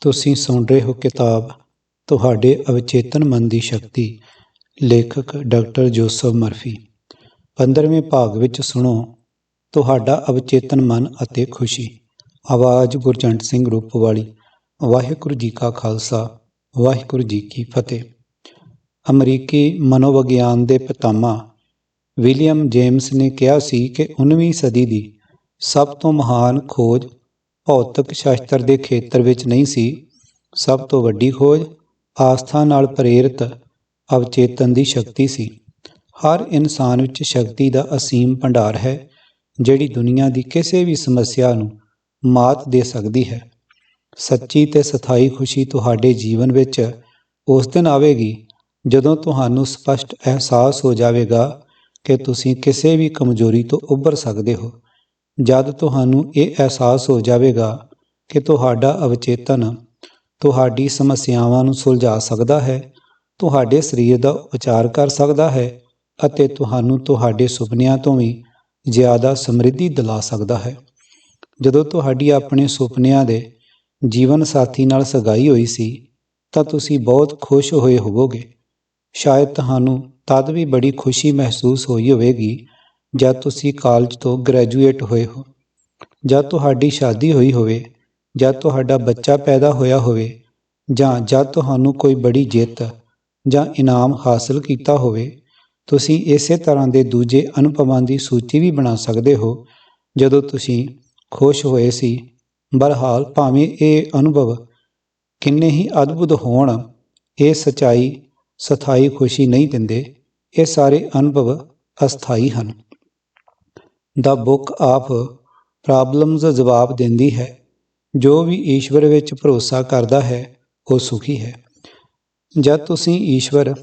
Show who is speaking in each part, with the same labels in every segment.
Speaker 1: ਤੁਸੀਂ ਸੁਣ ਰਹੇ ਹੋ ਕਿਤਾਬ ਤੁਹਾਡੇ ਅਵਚੇਤਨ ਮਨ ਦੀ ਸ਼ਕਤੀ। ਲੇਖਕ ਡਾਕਟਰ ਜੋਸਫ ਮਰਫੀ। 15ਵੇਂ ਭਾਗ ਵਿੱਚ ਸੁਣੋ, ਤੁਹਾਡਾ ਅਵਚੇਤਨ ਮਨ ਅਤੇ ਖੁਸ਼ੀ। ਆਵਾਜ਼ ਗੁਰਜੰਟ ਸਿੰਘ ਰੂਪ ਵਾਲੀ। ਵਾਹਿਗੁਰੂ ਜੀ ਕਾ ਖਾਲਸਾ, ਵਾਹਿਗੁਰੂ ਜੀ ਕੀ ਫਤਿਹ। ਅਮਰੀਕੀ ਮਨੋਵਿਗਿਆਨ ਦੇ ਪਿਤਾਮਾ ਵਿਲੀਅਮ ਜੇਮਸ ਨੇ ਕਿਹਾ ਸੀ ਕਿ 19ਵੀਂ ਸਦੀ ਦੀ ਸਭ ਤੋਂ ਮਹਾਨ ਖੋਜ ਭੌਤਿਕ ਸ਼ਾਸਤਰ ਦੇ ਖੇਤਰ ਵਿੱਚ ਨਹੀਂ ਸੀ। ਸਭ ਤੋਂ ਵੱਡੀ ਖੋਜ ਆਸਥਾ ਨਾਲ ਪ੍ਰੇਰਿਤ ਅਵਚੇਤਨ ਦੀ ਸ਼ਕਤੀ ਸੀ। ਹਰ ਇਨਸਾਨ ਵਿੱਚ ਸ਼ਕਤੀ ਦਾ ਅਸੀਮ ਭੰਡਾਰ ਹੈ, ਜਿਹੜੀ ਦੁਨੀਆ ਦੀ ਕਿਸੇ ਵੀ ਸਮੱਸਿਆ ਨੂੰ ਮਾਤ ਦੇ ਸਕਦੀ ਹੈ। ਸੱਚੀ ਤੇ ਸਥਾਈ ਖੁਸ਼ੀ ਤੁਹਾਡੇ ਜੀਵਨ ਵਿੱਚ ਉਸ ਦਿਨ ਆਵੇਗੀ, ਜਦੋਂ ਤੁਹਾਨੂੰ ਸਪਸ਼ਟ ਅਹਿਸਾਸ ਹੋ ਜਾਵੇਗਾ ਕਿ ਤੁਸੀਂ ਕਿਸੇ ਵੀ ਕਮਜ਼ੋਰੀ ਤੋਂ ਉੱਭਰ ਸਕਦੇ ਹੋ। ਜਦ ਤੁਹਾਨੂੰ ਇਹ ਅਹਿਸਾਸ ਹੋ ਜਾਵੇਗਾ ਕਿ ਤੁਹਾਡਾ ਅਵਚੇਤਨ ਤੁਹਾਡੀ ਸਮੱਸਿਆਵਾਂ ਨੂੰ ਸੁਲਝਾ ਸਕਦਾ ਹੈ, ਤੁਹਾਡੇ ਸਰੀਰ ਦਾ ਉਪਚਾਰ ਕਰ ਸਕਦਾ ਹੈ ਅਤੇ ਤੁਹਾਨੂੰ ਤੁਹਾਡੇ ਸੁਪਨਿਆਂ ਤੋਂ ਵੀ ਜ਼ਿਆਦਾ ਸਮਰਿੱਧੀ ਦਿਲਾ ਸਕਦਾ ਹੈ। ਜਦੋਂ ਤੁਹਾਡੀ ਆਪਣੇ ਸੁਪਨਿਆਂ ਦੇ ਜੀਵਨ ਸਾਥੀ ਨਾਲ ਸਗਾਈ ਹੋਈ ਸੀ, ਤਾਂ ਤੁਸੀਂ ਬਹੁਤ ਖੁਸ਼ ਹੋਏ ਹੋਵੋਗੇ। ਸ਼ਾਇਦ ਤੁਹਾਨੂੰ ਤਦ ਵੀ ਬੜੀ ਖੁਸ਼ੀ ਮਹਿਸੂਸ ਹੋਈ ਹੋਵੇਗੀ ਜਾਂ ਤੁਸੀਂ ਕਾਲਜ ਤੋਂ ਗ੍ਰੈਜੂਏਟ ਹੋਏ ਹੋ, ਜਾਂ ਤੁਹਾਡੀ ਸ਼ਾਦੀ ਹੋਈ ਹੋਵੇ, ਜਾਂ ਤੁਹਾਡਾ ਬੱਚਾ ਪੈਦਾ ਹੋਇਆ ਹੋਵੇ, ਜਾਂ ਜਦ ਤੁਹਾਨੂੰ ਕੋਈ ਬੜੀ ਜਿੱਤ ਜਾਂ ਇਨਾਮ ਹਾਸਲ ਕੀਤਾ ਹੋਵੇ, ਤੁਸੀਂ ਇਸੇ ਤਰ੍ਹਾਂ ਦੇ ਦੂਜੇ ਅਨੁਭਵਾਂ ਦੀ ਸੂਚੀ ਵੀ ਬਣਾ ਸਕਦੇ ਹੋ। ਜਦੋਂ ਤੁਸੀਂ ਖੁਸ਼ ਹੋਏ ਸੀ, ਬਰਹਾਲ ਭਾਵੇਂ ਇਹ ਅਨੁਭਵ ਕਿੰਨੇ ਹੀ ਅਦਭੁਤ ਹੋਣ, ਇਹ ਸਚਾਈ, ਸਥਾਈ ਖੁਸ਼ੀ ਨਹੀਂ ਦਿੰਦੇ, ਇਹ ਸਾਰੇ ਅਨੁਭਵ ਅਸਥਾਈ ਹਨ। ਦਾ ਬੁੱਕ ਆਫ ਪ੍ਰੋਬਲਮਸ ਜਵਾਬ ਦਿੰਦੀ ਹੈ। ਜੋ ਵੀ ਈਸ਼ਵਰ ਵਿੱਚ ਭਰੋਸਾ ਕਰਦਾ ਹੈ, ਉਹ ਸੁਖੀ ਹੈ। ਜਦ ਤੁਸੀਂ ਈਸ਼ਵਰ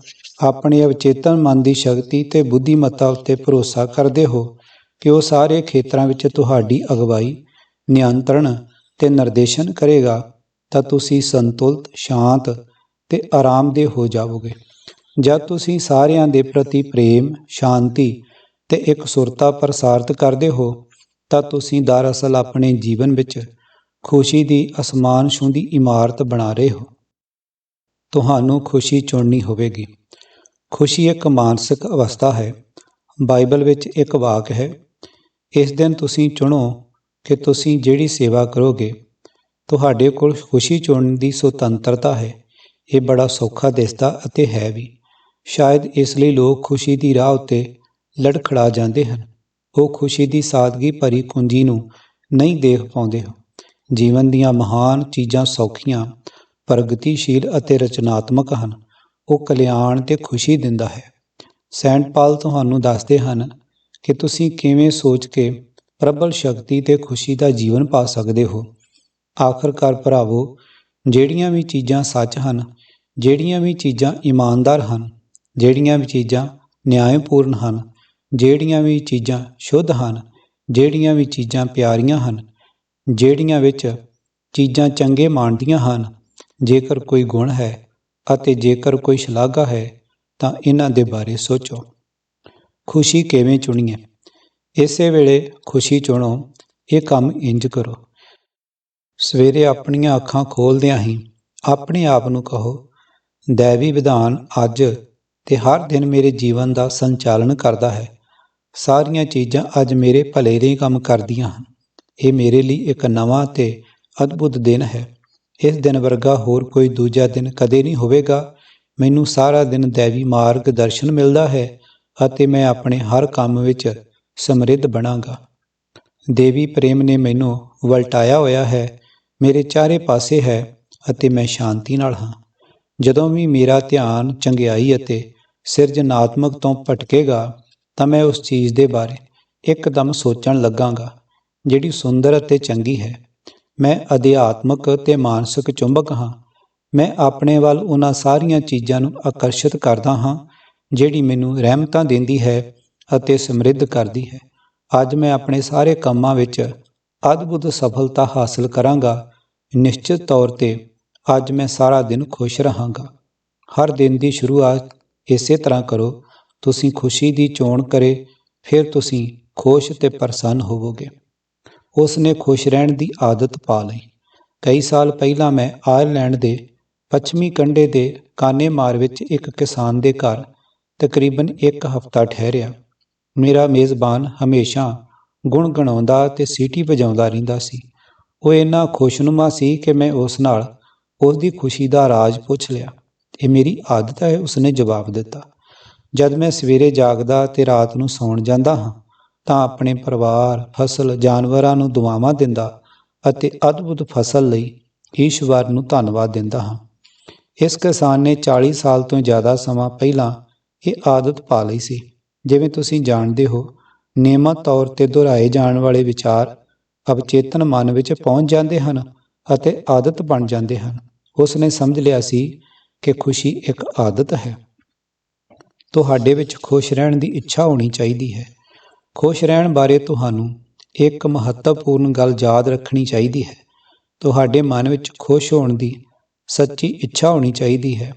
Speaker 1: ਆਪਣੇ ਅਵਚੇਤਨ ਮਨ ਦੀ ਸ਼ਕਤੀ ਤੇ ਬੁੱਧੀਮੱਤਾ ਉੱਤੇ ਭਰੋਸਾ ਕਰਦੇ ਹੋ ਕਿ ਉਹ ਸਾਰੇ ਖੇਤਰਾਂ ਵਿੱਚ ਤੁਹਾਡੀ ਅਗਵਾਈ, ਨਿਯੰਤਰਣ ਤੇ ਨਿਰਦੇਸ਼ਨ ਕਰੇਗਾ, ਤਾਂ ਤੁਸੀਂ ਸੰਤੁਲਿਤ, ਸ਼ਾਂਤ ਤੇ ਆਰਾਮਦੇਹ ਹੋ ਜਾਵੋਗੇ। ਜਦ ਤੁਸੀਂ ਸਾਰਿਆਂ ਦੇ ਪ੍ਰਤੀ ਪ੍ਰੇਮ, ਸ਼ਾਂਤੀ ਤੇ ਇੱਕ ਸੁਰਤਾ ਪ੍ਰਸਾਰਿਤ ਕਰਦੇ ਹੋ, ਤਾਂ ਤੁਸੀਂ ਦਰਅਸਲ ਆਪਣੇ ਜੀਵਨ ਵਿੱਚ ਖੁਸ਼ੀ ਦੀ ਅਸਮਾਨ ਛੂੰਦੀ ਇਮਾਰਤ ਬਣਾ ਰਹੇ ਹੋ। ਤੁਹਾਨੂੰ ਖੁਸ਼ੀ ਚੁਣਨੀ ਹੋਵੇਗੀ। ਖੁਸ਼ੀ ਇੱਕ ਮਾਨਸਿਕ ਅਵਸਥਾ ਹੈ। ਬਾਈਬਲ ਵਿੱਚ ਇੱਕ ਵਾਕ ਹੈ, ਇਸ ਦਿਨ ਤੁਸੀਂ ਚੁਣੋ ਕਿ ਤੁਸੀਂ ਜਿਹੜੀ ਸੇਵਾ ਕਰੋਗੇ, ਤੁਹਾਡੇ ਕੋਲ ਖੁਸ਼ੀ ਚੁਣਨ ਦੀ ਸੁਤੰਤਰਤਾ ਹੈ। ਇਹ ਬੜਾ ਸੌਖਾ ਦਿਸਦਾ ਅਤੇ ਹੈ ਵੀ। ਸ਼ਾਇਦ ਇਸ ਲਈ ਲੋਕ ਖੁਸ਼ੀ ਦੀ ਰਾਹ ਉੱਤੇ ਲੜਖੜਾ ਜਾਂਦੇ ਹਨ। ਉਹ ਖੁਸ਼ੀ ਦੀ ਸਾਦਗੀ ਭਰੀ ਕੁੰਜੀ ਨੂੰ ਨਹੀਂ ਦੇਖ ਪਾਉਂਦੇ। ਜੀਵਨ ਦੀਆਂ ਮਹਾਨ ਚੀਜ਼ਾਂ ਸੌਖੀਆਂ, ਪ੍ਰਗਤੀਸ਼ੀਲ ਅਤੇ ਰਚਨਾਤਮਕ ਹਨ। ਉਹ ਕਲਿਆਣ ਤੇ ਖੁਸ਼ੀ ਦਿੰਦਾ ਹੈ। ਸੈਂਟ ਪਾਲ ਤੁਹਾਨੂੰ ਦੱਸਦੇ ਹਨ ਕਿ ਤੁਸੀਂ ਕਿਵੇਂ ਸੋਚ ਕੇ ਪ੍ਰਬਲ ਸ਼ਕਤੀ ਤੇ ਖੁਸ਼ੀ ਦਾ ਜੀਵਨ ਪਾ ਸਕਦੇ ਹੋ। ਆਖਰਕਾਰ ਭਰਾਵੋ, ਜਿਹੜੀਆਂ ਵੀ ਚੀਜ਼ਾਂ ਸੱਚ ਹਨ, ਜਿਹੜੀਆਂ ਵੀ ਚੀਜ਼ਾਂ ਇਮਾਨਦਾਰ ਹਨ, ਜਿਹੜੀਆਂ ਵੀ ਚੀਜ਼ਾਂ ਨਿਆਂਪੂਰਨ ਹਨ ਜਿਹੜੀਆਂ ਵੀ ਚੀਜ਼ਾਂ ਸ਼ੁੱਧ ਹਨ, ਜਿਹੜੀਆਂ ਵੀ ਚੀਜ਼ਾਂ ਪਿਆਰੀਆਂ ਹਨ, ਜਿਹੜੀਆਂ ਵਿੱਚ ਚੀਜ਼ਾਂ ਚੰਗੇ ਮਾਣਦੀਆਂ ਹਨ, ਜੇਕਰ ਕੋਈ ਗੁਣ ਹੈ ਅਤੇ ਜੇਕਰ ਕੋਈ ਸ਼ਲਾਘਾ ਹੈ, ਤਾਂ ਇਹਨਾਂ ਦੇ ਬਾਰੇ ਸੋਚੋ। ਖੁਸ਼ੀ ਕਿਵੇਂ ਚੁਣੀਏ? ਇਸੇ ਵੇਲੇ ਖੁਸ਼ੀ ਚੁਣੋ, ਇਹ ਕੰਮ ਇੰਜ ਕਰੋ। ਸਵੇਰੇ ਆਪਣੀਆਂ ਅੱਖਾਂ ਖੋਲਦਿਆਂ ਹੀ ਆਪਣੇ ਆਪ ਨੂੰ ਕਹੋ, ਦੇਵੀ ਵਿਧਾਨ ਅੱਜ ਤੇ ਹਰ ਦਿਨ ਮੇਰੇ ਜੀਵਨ ਦਾ ਸੰਚਾਲਨ ਕਰਦਾ ਹੈ। ਸਾਰੀਆਂ ਚੀਜ਼ਾਂ ਅੱਜ ਮੇਰੇ ਭਲੇ ਲਈ ਕੰਮ ਕਰਦੀਆਂ ਹਨ। ਇਹ ਮੇਰੇ ਲਈ ਇੱਕ ਨਵਾਂ ਤੇ ਅਦਭੁਤ ਦਿਨ ਹੈ। ਇਸ ਦਿਨ ਵਰਗਾ ਹੋਰ ਕੋਈ ਦੂਜਾ ਦਿਨ ਕਦੇ ਨਹੀਂ ਹੋਵੇਗਾ। ਮੈਨੂੰ ਸਾਰਾ ਦਿਨ ਦੇਵੀ ਮਾਰਗ ਦਰਸ਼ਨ ਮਿਲਦਾ ਹੈ ਅਤੇ ਮੈਂ ਆਪਣੇ ਹਰ ਕੰਮ ਵਿੱਚ ਸਮਰਿੱਧ ਬਣਾਂਗਾ। ਦੇਵੀ ਪ੍ਰੇਮ ਨੇ ਮੈਨੂੰ ਵਲਟਾਇਆ ਹੋਇਆ ਹੈ। ਮੇਰੇ ਚਾਰੇ ਪਾਸੇ ਹੈ ਅਤੇ ਮੈਂ ਸ਼ਾਂਤੀ ਨਾਲ ਹਾਂ। ਜਦੋਂ ਵੀ ਮੇਰਾ ਧਿਆਨ ਚੰਗਿਆਈ ਅਤੇ ਸਿਰਜਣਾਤਮਕ ਤੋਂ ਭਟਕੇਗਾ ਤਾਂ ਮੈਂ ਉਸ ਚੀਜ਼ ਦੇ ਬਾਰੇ ਇੱਕਦਮ ਸੋਚਣ ਲੱਗਾਂਗਾ, ਜਿਹੜੀ ਸੁੰਦਰ ਅਤੇ ਚੰਗੀ ਹੈ। ਮੈਂ ਅਧਿਆਤਮਕ ਤੇ ਮਾਨਸਿਕ ਚੁੰਬਕ ਹਾਂ। ਮੈਂ ਆਪਣੇ ਵੱਲ ਉਹਨਾਂ ਸਾਰੀਆਂ ਚੀਜ਼ਾਂ ਨੂੰ ਆਕਰਸ਼ਿਤ ਕਰਦਾ ਹਾਂ, ਜਿਹੜੀ ਮੈਨੂੰ ਰਹਿਮਤਾਂ ਦਿੰਦੀ ਹੈ ਅਤੇ ਸਮਰਿੱਧ ਕਰਦੀ ਹੈ। ਅੱਜ ਮੈਂ ਆਪਣੇ ਸਾਰੇ ਕੰਮਾਂ ਵਿੱਚ ਅਦਭੁਤ ਸਫਲਤਾ ਹਾਸਲ ਕਰਾਂਗਾ। ਨਿਸ਼ਚਿਤ ਤੌਰ ਤੇ ਅੱਜ ਮੈਂ ਸਾਰਾ ਦਿਨ ਖੁਸ਼ ਰਹਾਂਗਾ। ਹਰ ਦਿਨ ਦੀ ਸ਼ੁਰੂਆਤ ਇਸੇ ਤਰ੍ਹਾਂ ਕਰੋ ਤੁਸੀਂ ਖੁਸ਼ੀ ਦੀ ਚੋਣ ਕਰੇ, ਫਿਰ ਤੁਸੀਂ ਖੁਸ਼ ਤੇ ਪ੍ਰਸੰਨ ਹੋਵੋਗੇ। ਉਸ ਨੇ ਖੁਸ਼ ਰਹਿਣ ਦੀ ਆਦਤ ਪਾ ਲਈ। ਕਈ ਸਾਲ ਪਹਿਲਾਂ ਮੈਂ ਆਇਰਲੈਂਡ ਦੇ ਪੱਛਮੀ ਕੰਢੇ ਦੇ ਕਾਨੇਮਾਰ ਵਿੱਚ ਇੱਕ ਕਿਸਾਨ ਦੇ ਘਰ ਤਕਰੀਬਨ ਇੱਕ ਹਫ਼ਤਾ ਠਹਿਰਿਆ। ਮੇਰਾ ਮੇਜ਼ਬਾਨ ਹਮੇਸ਼ਾ ਗੁਣਗੁਣਾਉਂਦਾ ਤੇ ਸੀਟੀ ਵਜਾਉਂਦਾ ਰਹਿੰਦਾ ਸੀ। ਉਹ ਇੰਨਾ ਖੁਸ਼ਨੁਮਾ ਸੀ ਕਿ ਮੈਂ ਉਸ ਨਾਲ ਉਸ ਦੀ ਖੁਸ਼ੀ ਦਾ ਰਾਜ਼ ਪੁੱਛ ਲਿਆ। ਇਹ ਮੇਰੀ ਆਦਤ ਹੈ, ਉਸਨੇ ਜਵਾਬ ਦਿੱਤਾ। ਜਦ ਮੈਂ ਸਵੇਰੇ ਜਾਗਦਾ ਤੇ ਰਾਤ ਨੂੰ ਸੌਣ ਜਾਂਦਾ ਹਾਂ, ਤਾਂ ਆਪਣੇ ਪਰਿਵਾਰ, ਫਸਲ, ਜਾਨਵਰਾਂ ਨੂੰ ਦੁਆਵਾਂ ਦਿੰਦਾ ਅਤੇ ਅਦਭੁਤ ਫਸਲ ਲਈ ਈਸ਼ਵਰ ਨੂੰ ਧੰਨਵਾਦ ਦਿੰਦਾ ਹਾਂ। ਇਸ ਕਿਸਾਨ ਨੇ 40 ਸਾਲ ਤੋਂ ਜ਼ਿਆਦਾ ਸਮਾਂ ਪਹਿਲਾਂ ਇਹ ਆਦਤ ਪਾ ਲਈ ਸੀ। ਜਿਵੇਂ ਤੁਸੀਂ ਜਾਣਦੇ ਹੋ, ਨਿਯਮਤ ਤੌਰ ਤੇ ਦੁਹਰਾਏ ਜਾਣ ਵਾਲੇ ਵਿਚਾਰ ਅਵਚੇਤਨ ਮਨ ਵਿੱਚ ਪਹੁੰਚ ਜਾਂਦੇ ਹਨ ਅਤੇ ਆਦਤ ਬਣ ਜਾਂਦੇ ਹਨ। ਉਸ ਨੇ ਸਮਝ ਲਿਆ ਸੀ ਕਿ ਖੁਸ਼ੀ ਇੱਕ ਆਦਤ ਹੈ। ਤੁਹਾਡੇ ਵਿੱਚ ਖੁਸ਼ ਰਹਿਣ ਦੀ ਇੱਛਾ ਹੋਣੀ ਚਾਹੀਦੀ ਹੈ। ਖੁਸ਼ ਰਹਿਣ ਬਾਰੇ ਤੁਹਾਨੂੰ ਇੱਕ ਮਹੱਤਵਪੂਰਨ ਗੱਲ ਯਾਦ ਰੱਖਣੀ ਚਾਹੀਦੀ ਹੈ। ਤੁਹਾਡੇ ਮਨ ਵਿੱਚ ਖੁਸ਼ ਹੋਣ ਦੀ ਸੱਚੀ ਇੱਛਾ ਹੋਣੀ ਚਾਹੀਦੀ ਹੈ।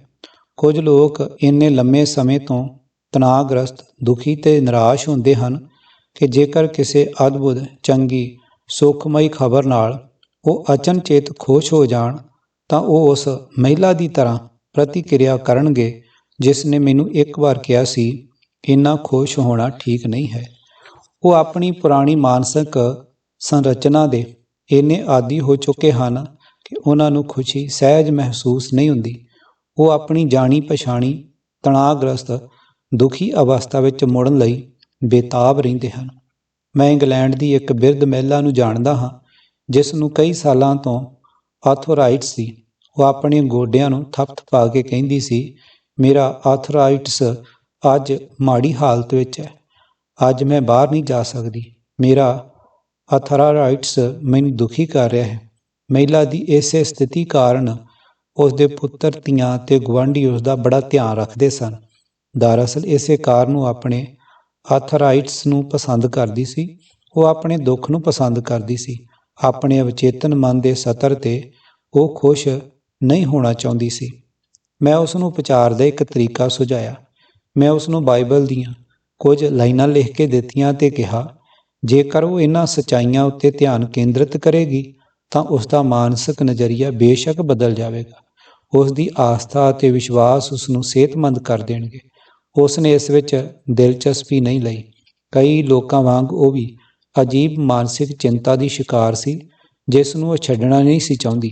Speaker 1: ਕੁਝ ਲੋਕ ਇੰਨੇ ਲੰਮੇ ਸਮੇਂ ਤੋਂ ਤਣਾਅਗ੍ਰਸਤ, ਦੁਖੀ ਤੇ ਨਿਰਾਸ਼ ਹੁੰਦੇ ਹਨ ਕਿ ਜੇਕਰ ਕਿਸੇ ਅਦਭੁਤ, ਚੰਗੀ, ਸੁਖਮਈ ਖਬਰ ਨਾਲ ਉਹ ਅਚਨਚੇਤ ਖੁਸ਼ ਹੋ ਜਾਣ ਤਾਂ ਉਹ ਉਸ ਮਹਿਲਾ ਦੀ ਤਰ੍ਹਾਂ ਪ੍ਰਤੀਕਿਰਿਆ ਕਰਨਗੇ ਜਿਸ ਨੇ ਮੈਨੂੰ ਇੱਕ ਵਾਰ ਕਿਹਾ ਸੀ, ਇੰਨਾ ਖੁਸ਼ ਹੋਣਾ ਠੀਕ ਨਹੀਂ ਹੈ। ਉਹ ਆਪਣੀ ਪੁਰਾਣੀ ਮਾਨਸਿਕ ਸੰਰਚਨਾ ਦੇ ਇੰਨੇ ਆਦੀ ਹੋ ਚੁੱਕੇ ਹਨ ਕਿ ਉਹਨਾਂ ਨੂੰ ਖੁਸ਼ੀ ਸਹਿਜ ਮਹਿਸੂਸ ਨਹੀਂ ਹੁੰਦੀ। ਉਹ ਆਪਣੀ ਜਾਣੀ ਪਛਾਣੀ ਤਣਾਅਗ੍ਰਸਤ, ਦੁਖੀ ਅਵਸਥਾ ਵਿੱਚ ਮੁੜਨ ਲਈ ਬੇਤਾਬ ਰਹਿੰਦੇ ਹਨ। ਮੈਂ ਇੰਗਲੈਂਡ ਦੀ ਇੱਕ ਬਿਰਧ ਮਹਿਲਾ ਨੂੰ ਜਾਣਦਾ ਹਾਂ, ਜਿਸ ਨੂੰ ਕਈ ਸਾਲਾਂ ਤੋਂ ਆਰਥੋਰਾਈਟਸ ਸੀ। ਉਹ ਆਪਣੇ ਗੋਡਿਆਂ ਨੂੰ ਥਪਥਪਾ ਕੇ ਕਹਿੰਦੀ ਸੀ ਮੇਰਾ ਆਰਥਰਾਈਟਸ ਅੱਜ ਮਾੜੀ ਹਾਲਤ ਵਿੱਚ ਹੈ। ਅੱਜ ਮੈਂ ਬਾਹਰ ਨਹੀਂ ਜਾ ਸਕਦੀ। ਮੇਰਾ ਆਰਥਰਾਈਟਸ ਮੈਨੂੰ ਦੁਖੀ ਕਰ ਰਿਹਾ ਹੈ। ਮਹਿਲਾ ਦੀ ਇਸੇ ਸਥਿਤੀ ਕਾਰਨ ਉਸ ਦੇ ਪੁੱਤਰ, ਧੀਆਂ ਤੇ ਗਵਾਂਢੀ ਉਸ ਦਾ ਬੜਾ ਧਿਆਨ ਰੱਖਦੇ ਸਨ। ਦਰਅਸਲ ਇਸੇ ਕਾਰਨ ਉਹ ਆਪਣੇ ਆਰਥਰਾਈਟਸ ਨੂੰ ਪਸੰਦ ਕਰਦੀ ਸੀ। ਉਹ ਆਪਣੇ ਦੁੱਖ ਨੂੰ ਪਸੰਦ ਕਰਦੀ ਸੀ। ਆਪਣੇ ਅਵਚੇਤਨ ਮਨ ਦੇ ਸਤਰ ਤੇ ਉਹ ਖੁਸ਼ ਨਹੀਂ ਹੋਣਾ ਚਾਹੁੰਦੀ ਸੀ। ਮੈਂ ਉਸ ਨੂੰ ਵਿਚਾਰ ਦਾ ਇੱਕ ਤਰੀਕਾ ਸੁਝਾਇਆ। ਮੈਂ ਉਸ ਨੂੰ ਬਾਈਬਲ ਦੀਆਂ ਕੁਝ ਲਾਈਨਾਂ ਲਿਖ ਕੇ ਦਿੱਤੀਆਂ ਤੇ ਕਿਹਾ, ਜੇਕਰ ਉਹ ਇਹਨਾਂ ਸਚਾਈਆਂ ਉੱਤੇ ਧਿਆਨ ਕੇਂਦਰਿਤ ਕਰੇਗੀ, ਤਾਂ ਉਸ ਦਾ ਮਾਨਸਿਕ ਨਜ਼ਰੀਆ ਬੇਸ਼ੱਕ ਬਦਲ ਜਾਵੇਗਾ। ਉਸ ਦੀ ਆਸਥਾ ਅਤੇ ਵਿਸ਼ਵਾਸ ਉਸ ਨੂੰ ਸਿਹਤਮੰਦ ਕਰ ਦੇਣਗੇ। ਉਸ ਨੇ ਇਸ ਵਿੱਚ ਦਿਲਚਸਪੀ ਨਹੀਂ ਲਈ। ਕਈ ਲੋਕਾਂ ਵਾਂਗ ਉਹ ਵੀ ਅਜੀਬ ਮਾਨਸਿਕ ਚਿੰਤਾ ਦੀ ਸ਼ਿਕਾਰ ਸੀ, ਜਿਸ ਨੂੰ ਉਹ ਛੱਡਣਾ ਨਹੀਂ ਸੀ ਚਾਹੁੰਦੀ।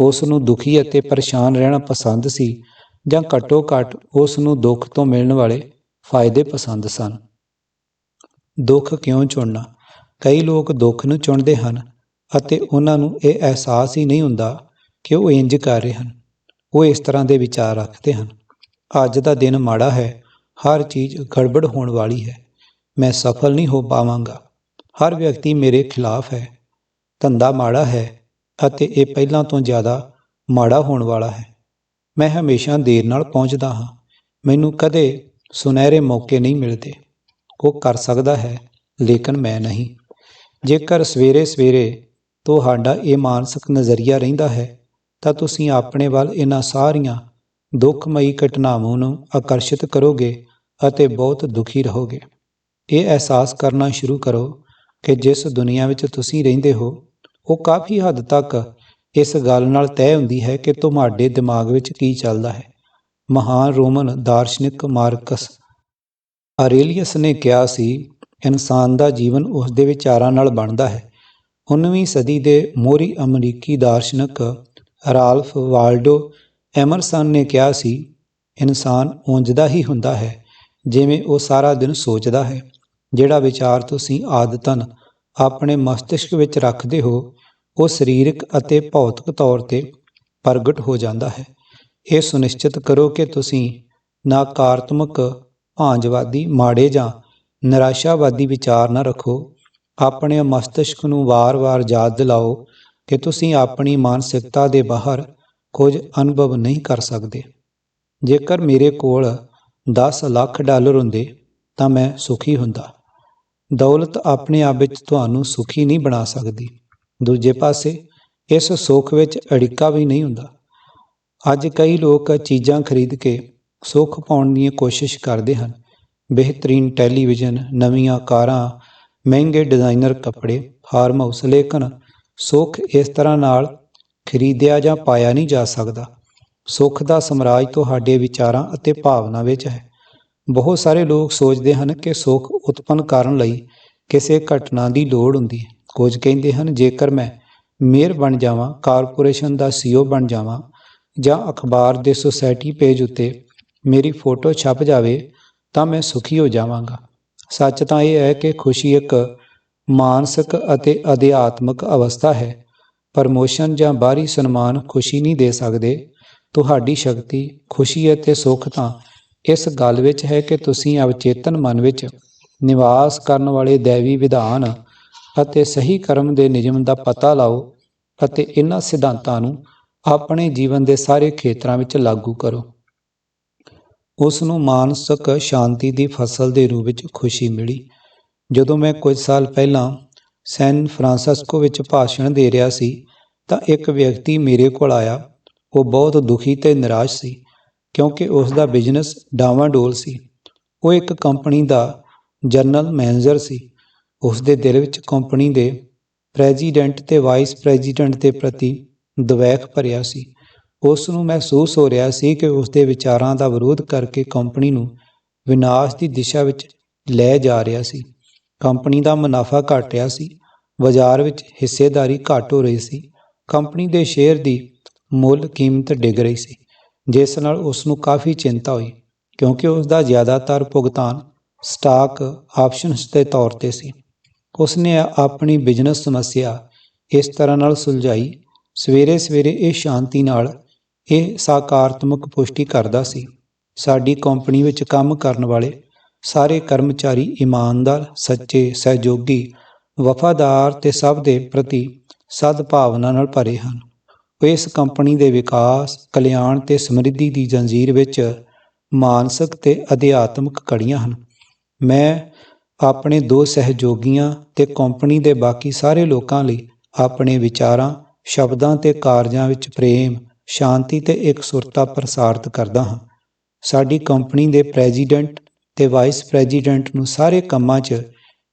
Speaker 1: ਉਸ ਨੂੰ ਦੁਖੀ ਅਤੇ ਪਰੇਸ਼ਾਨ ਰਹਿਣਾ ਪਸੰਦ ਸੀ ਜਾਂ ਘੱਟੋ ਘੱਟ ਉਸ ਨੂੰ ਦੁੱਖ ਤੋਂ ਮਿਲਣ ਵਾਲੇ ਫਾਇਦੇ ਪਸੰਦ ਸਨ। ਦੁੱਖ ਕਿਉਂ ਚੁਣਨਾ? ਕਈ ਲੋਕ ਦੁੱਖ ਨੂੰ ਚੁਣਦੇ ਹਨ ਅਤੇ ਉਹਨਾਂ ਨੂੰ ਇਹ ਅਹਿਸਾਸ ਹੀ ਨਹੀਂ ਹੁੰਦਾ ਕਿ ਉਹ ਇੰਜ ਕਰ ਰਹੇ ਹਨ। ਉਹ ਇਸ ਤਰ੍ਹਾਂ ਦੇ ਵਿਚਾਰ ਰੱਖਦੇ ਹਨ। ਅੱਜ ਦਾ ਦਿਨ ਮਾੜਾ ਹੈ, ਹਰ ਚੀਜ਼ ਗੜਬੜ ਹੋਣ ਵਾਲੀ ਹੈ। ਮੈਂ ਸਫਲ ਨਹੀਂ ਹੋ ਪਾਵਾਂਗਾ। ਹਰ ਵਿਅਕਤੀ ਮੇਰੇ ਖਿਲਾਫ ਹੈ। ਧੰਦਾ ਮਾੜਾ ਹੈ। ਅਤੇ ਇਹ ਪਹਿਲਾਂ ਤੋਂ ਜ਼ਿਆਦਾ ਮਾੜਾ ਹੋਣ ਵਾਲਾ ਹੈ। ਮੈਂ ਹਮੇਸ਼ਾ ਦੇਰ ਨਾਲ ਪਹੁੰਚਦਾ ਹਾਂ। ਮੈਨੂੰ ਕਦੇ ਸੁਨਹਿਰੇ ਮੌਕੇ ਨਹੀਂ ਮਿਲਦੇ। ਉਹ ਕਰ ਸਕਦਾ ਹੈ, ਲੇਕਿਨ ਮੈਂ ਨਹੀਂ। ਜੇਕਰ ਸਵੇਰੇ ਸਵੇਰੇ ਤੁਹਾਡਾ ਇਹ ਮਾਨਸਿਕ ਨਜ਼ਰੀਆ ਰਹਿੰਦਾ ਹੈ, ਤਾਂ ਤੁਸੀਂ ਆਪਣੇ ਵੱਲ ਇਹਨਾਂ ਸਾਰੀਆਂ ਦੁੱਖਮਈ ਘਟਨਾਵਾਂ ਨੂੰ ਆਕਰਸ਼ਿਤ ਕਰੋਗੇ ਅਤੇ ਬਹੁਤ ਦੁਖੀ ਰਹੋਗੇ। ਇਹ ਅਹਿਸਾਸ ਕਰਨਾ ਸ਼ੁਰੂ ਕਰੋ ਕਿ ਜਿਸ ਦੁਨੀਆ ਵਿੱਚ ਤੁਸੀਂ ਰਹਿੰਦੇ ਹੋ ਉਹ ਕਾਫੀ ਹੱਦ ਤੱਕ ਇਸ ਗੱਲ ਨਾਲ ਤੈਅ ਹੁੰਦੀ ਹੈ ਕਿ ਤੁਹਾਡੇ ਦਿਮਾਗ ਵਿੱਚ ਕੀ ਚੱਲਦਾ ਹੈ। ਮਹਾਨ ਰੋਮਨ ਦਾਰਸ਼ਨਿਕ ਮਾਰਕਸ ਆਰੇਲੀਅਸ ਨੇ ਕਿਹਾ ਸੀ, ਇਨਸਾਨ ਦਾ ਜੀਵਨ ਉਸ ਦੇ ਵਿਚਾਰਾਂ ਨਾਲ ਬਣਦਾ ਹੈ। 19ਵੀਂ ਸਦੀ ਦੇ ਮੋਹਰੀ ਅਮਰੀਕੀ ਦਾਰਸ਼ਨਿਕ ਰਾਲਫ ਵਾਲਡੋ ਐਮਰਸਨ ਨੇ ਕਿਹਾ ਸੀ, ਇਨਸਾਨ ਉਂਝਦਾ ਹੀ ਹੁੰਦਾ ਹੈ, ਜਿਵੇਂ ਉਹ ਸਾਰਾ ਦਿਨ ਸੋਚਦਾ ਹੈ, ਜਿਹੜਾ ਵਿਚਾਰ ਤੁਸੀਂ ਆਦਤਨ ਆਪਣੇ ਮਸਤਿਸ਼ਕ ਵਿੱਚ ਰੱਖਦੇ ਹੋ, ਉਹ ਸਰੀਰਕ ਅਤੇ ਭੌਤਿਕ ਤੌਰ ਤੇ ਪ੍ਰਗਟ ਹੋ ਜਾਂਦਾ ਹੈ। ਇਹ ਸੁਨਿਸ਼ਚਿਤ ਕਰੋ ਕਿ ਤੁਸੀਂ ਨਕਾਰਾਤਮਕ, ਭਾਂਜਵਾਦੀ, ਮਾੜੇ ਜਾਂ ਨਿਰਾਸ਼ਾਵਾਦੀ ਵਿਚਾਰ ਨਾ ਰੱਖੋ। ਆਪਣੇ ਮਸਤਿਸ਼ਕ ਨੂੰ ਵਾਰ-ਵਾਰ ਯਾਦ ਦਿਲਾਓ ਕਿ ਤੁਸੀਂ ਆਪਣੀ ਮਾਨਸਿਕਤਾ ਦੇ ਬਾਹਰ ਕੁਝ ਅਨੁਭਵ ਨਹੀਂ ਕਰ ਸਕਦੇ। ਜੇਕਰ ਮੇਰੇ ਕੋਲ 10 ਲੱਖ ਡਾਲਰ ਹੁੰਦੇ ਤਾਂ ਮੈਂ ਸੁਖੀ ਹੁੰਦਾ। ਦੌਲਤ ਆਪਣੇ ਆਪ ਵਿੱਚ ਤੁਹਾਨੂੰ ਸੁਖੀ ਨਹੀਂ ਬਣਾ ਸਕਦੀ। ਦੂਜੇ ਪਾਸੇ, ਇਸ ਸੁੱਖ ਵਿੱਚ ਅੜਿੱਕਾ ਵੀ ਨਹੀਂ ਹੁੰਦਾ। ਅੱਜ ਕਈ ਲੋਕ ਚੀਜ਼ਾਂ ਖਰੀਦ ਕੇ ਸੁੱਖ ਪਾਉਣ ਦੀ ਕੋਸ਼ਿਸ਼ ਕਰਦੇ ਹਨ। ਬਿਹਤਰੀਨ ਟੈਲੀਵਿਜ਼ਨ, ਨਵੀਆਂ ਕਾਰਾਂ, ਮਹਿੰਗੇ ਡਿਜ਼ਾਈਨਰ ਕੱਪੜੇ, ਫਾਰਮ ਹਾਊਸ, ਲੇਕਿਨ ਸੁੱਖ ਇਸ ਤਰ੍ਹਾਂ ਨਾਲ ਖਰੀਦਿਆ ਜਾਂ ਪਾਇਆ ਨਹੀਂ ਜਾ ਸਕਦਾ। ਸੁੱਖ ਦਾ ਸਮਰਾਜ ਤੁਹਾਡੇ ਵਿਚਾਰਾਂ ਅਤੇ ਭਾਵਨਾ ਵਿੱਚ ਹੈ। ਬਹੁਤ ਸਾਰੇ ਲੋਕ ਸੋਚਦੇ ਹਨ ਕਿ ਸੁੱਖ ਉਤਪੰਨ ਕਰਨ ਲਈ ਕਿਸੇ ਘਟਨਾ ਦੀ ਲੋੜ ਹੁੰਦੀ ਹੈ। ਕੁਝ ਕਹਿੰਦੇ ਹਨ, ਜੇਕਰ ਮੈਂ ਮੇਅਰ ਬਣ ਜਾਵਾਂ, ਕਾਰਪੋਰੇਸ਼ਨ ਦਾ ਸੀਓ ਬਣ ਜਾਵਾਂ ਜਾਂ ਅਖਬਾਰ ਦੇ ਸੁਸਾਇਟੀ ਪੇਜ ਉੱਤੇ ਮੇਰੀ ਫੋਟੋ ਛਪ ਜਾਵੇ, ਤਾਂ ਮੈਂ ਸੁਖੀ ਹੋ ਜਾਵਾਂਗਾ। ਸੱਚ ਤਾਂ ਇਹ ਹੈ ਕਿ ਖੁਸ਼ੀ ਇੱਕ ਮਾਨਸਿਕ ਅਤੇ ਅਧਿਆਤਮਕ ਅਵਸਥਾ ਹੈ। ਪ੍ਰਮੋਸ਼ਨ ਜਾਂ ਬਾਹਰੀ ਸਨਮਾਨ ਖੁਸ਼ੀ ਨਹੀਂ ਦੇ ਸਕਦੇ। ਤੁਹਾਡੀ ਸ਼ਕਤੀ ਖੁਸ਼ੀ ਅਤੇ ਸੁੱਖ ਤਾਂ ਇਸ ਗੱਲ ਵਿੱਚ ਹੈ ਕਿ ਤੁਸੀਂ ਅਵਚੇਤਨ ਮਨ ਵਿੱਚ ਨਿਵਾਸ ਕਰਨ ਵਾਲੇ ਦੇਵੀ ਵਿਧਾਨ ਅਤੇ ਸਹੀ ਕਰਮ ਦੇ ਨਿਯਮ ਦਾ ਪਤਾ ਲਾਓ ਅਤੇ ਇਹਨਾਂ ਸਿਧਾਂਤਾਂ ਨੂੰ ਆਪਣੇ ਜੀਵਨ ਦੇ ਸਾਰੇ ਖੇਤਰਾਂ ਵਿੱਚ ਲਾਗੂ ਕਰੋ। ਉਸ ਨੂੰ ਮਾਨਸਿਕ ਸ਼ਾਂਤੀ ਦੀ ਫਸਲ ਦੇ ਰੂਪ ਵਿੱਚ ਖੁਸ਼ੀ ਮਿਲੀ। ਜਦੋਂ ਮੈਂ ਕੁਝ ਸਾਲ ਪਹਿਲਾਂ ਸੈਨ ਫਰਾਂਸਿਸਕੋ ਵਿੱਚ ਭਾਸ਼ਣ ਦੇ ਰਿਹਾ ਸੀ ਤਾਂ ਇੱਕ ਵਿਅਕਤੀ ਮੇਰੇ ਕੋਲ ਆਇਆ। ਉਹ ਬਹੁਤ ਦੁਖੀ ਤੇ ਨਿਰਾਸ਼ ਸੀ। ਕਿਉਂਕਿ ਉਸ ਦਾ ਬਿਜ਼ਨਸ ਡਾਵਾਂਡੋਲ ਸੀ। ਉਹ ਇੱਕ ਕੰਪਨੀ ਦਾ ਜਨਰਲ ਮੈਨੇਜਰ ਸੀ। ਉਸ ਦੇ ਦਿਲ ਵਿੱਚ ਕੰਪਨੀ ਦੇ ਪ੍ਰੈਜ਼ੀਡੈਂਟ ਤੇ ਵਾਈਸ ਪ੍ਰੈਜ਼ੀਡੈਂਟ ਦੇ ਪ੍ਰਤੀ ਦਵੈਖ ਭਰਿਆ ਸੀ। ਉਸ ਨੂੰ ਮਹਿਸੂਸ ਹੋ ਰਿਹਾ ਸੀ ਕਿ ਉਸ ਦੇ ਵਿਚਾਰਾਂ ਦਾ ਵਿਰੋਧ ਕਰਕੇ ਕੰਪਨੀ ਨੂੰ ਵਿਨਾਸ਼ ਦੀ ਦਿਸ਼ਾ ਵਿੱਚ ਲੈ ਜਾ ਰਿਹਾ ਸੀ। ਕੰਪਨੀ ਦਾ ਮੁਨਾਫਾ ਘਟ ਰਿਹਾ ਸੀ। ਬਾਜ਼ਾਰ ਵਿੱਚ ਹਿੱਸੇਦਾਰੀ ਘਟ ਹੋ ਰਹੀ ਸੀ। ਕੰਪਨੀ ਦੇ ਸ਼ੇਅਰ ਦੀ ਮੁੱਲ ਕੀਮਤ ਡਿੱਗ ਰਹੀ ਸੀ। ਜਿਸ ਨਾਲ ਉਸ ਨੂੰ ਕਾਫੀ ਚਿੰਤਾ ਹੋਈ, ਕਿਉਂਕਿ ਉਸ ਦਾ ਜ਼ਿਆਦਾਤਰ ਭੁਗਤਾਨ ਸਟਾਕ ਆਪਸ਼ਨਸ ਦੇ ਤੌਰ ਤੇ ਸੀ। ਉਸ ਨੇ ਆਪਣੀ ਬਿਜ਼ਨਸ ਸਮੱਸਿਆ ਇਸ ਤਰ੍ਹਾਂ ਨਾਲ ਸੁਲਝਾਈ। ਸਵੇਰੇ ਸਵੇਰੇ ਇਹ ਸ਼ਾਂਤੀ ਨਾਲ ਇਹ ਸਾਕਾਰਾਤਮਕ ਪੁਸ਼ਟੀ ਕਰਦਾ ਸੀ। ਸਾਡੀ ਕੰਪਨੀ ਵਿੱਚ ਕੰਮ ਕਰਨ ਵਾਲੇ ਸਾਰੇ ਕਰਮਚਾਰੀ ਇਮਾਨਦਾਰ, ਸੱਚੇ, ਸਹਿਯੋਗੀ, ਵਫਾਦਾਰ ਤੇ ਸਭ ਦੇ ਪ੍ਰਤੀ ਸਦਭਾਵਨਾ ਨਾਲ ਭਰੇ ਹਨ। ਇਸ ਕੰਪਨੀ ਦੇ ਵਿਕਾਸ, ਕਲਿਆਣ ਤੇ ਸਮਰਿੱਧੀ ਦੀ ਜੰਜੀਰ ਵਿੱਚ ਮਾਨਸਿਕ ਤੇ ਅਧਿਆਤਮਿਕ ਕੜੀਆਂ ਹਨ। ਮੈਂ ਆਪਣੇ ਦੋ ਸਹਿਯੋਗੀਆਂ ਤੇ ਕੰਪਨੀ ਦੇ ਬਾਕੀ ਸਾਰੇ ਲੋਕਾਂ ਲਈ ਆਪਣੇ ਵਿਚਾਰਾਂ, ਸ਼ਬਦਾਂ ਤੇ ਕਾਰਜਾਂ ਵਿੱਚ ਪ੍ਰੇਮ, ਸ਼ਾਂਤੀ ਤੇ ਇਕਸੁਰਤਾ ਪ੍ਰਸਾਰਿਤ ਕਰਦਾ ਹਾਂ। ਸਾਡੀ ਕੰਪਨੀ ਦੇ ਪ੍ਰੈਜ਼ੀਡੈਂਟ ਤੇ ਵਾਈਸ ਪ੍ਰੈਜ਼ੀਡੈਂਟ ਨੂੰ ਸਾਰੇ ਕੰਮਾਂ 'ਚ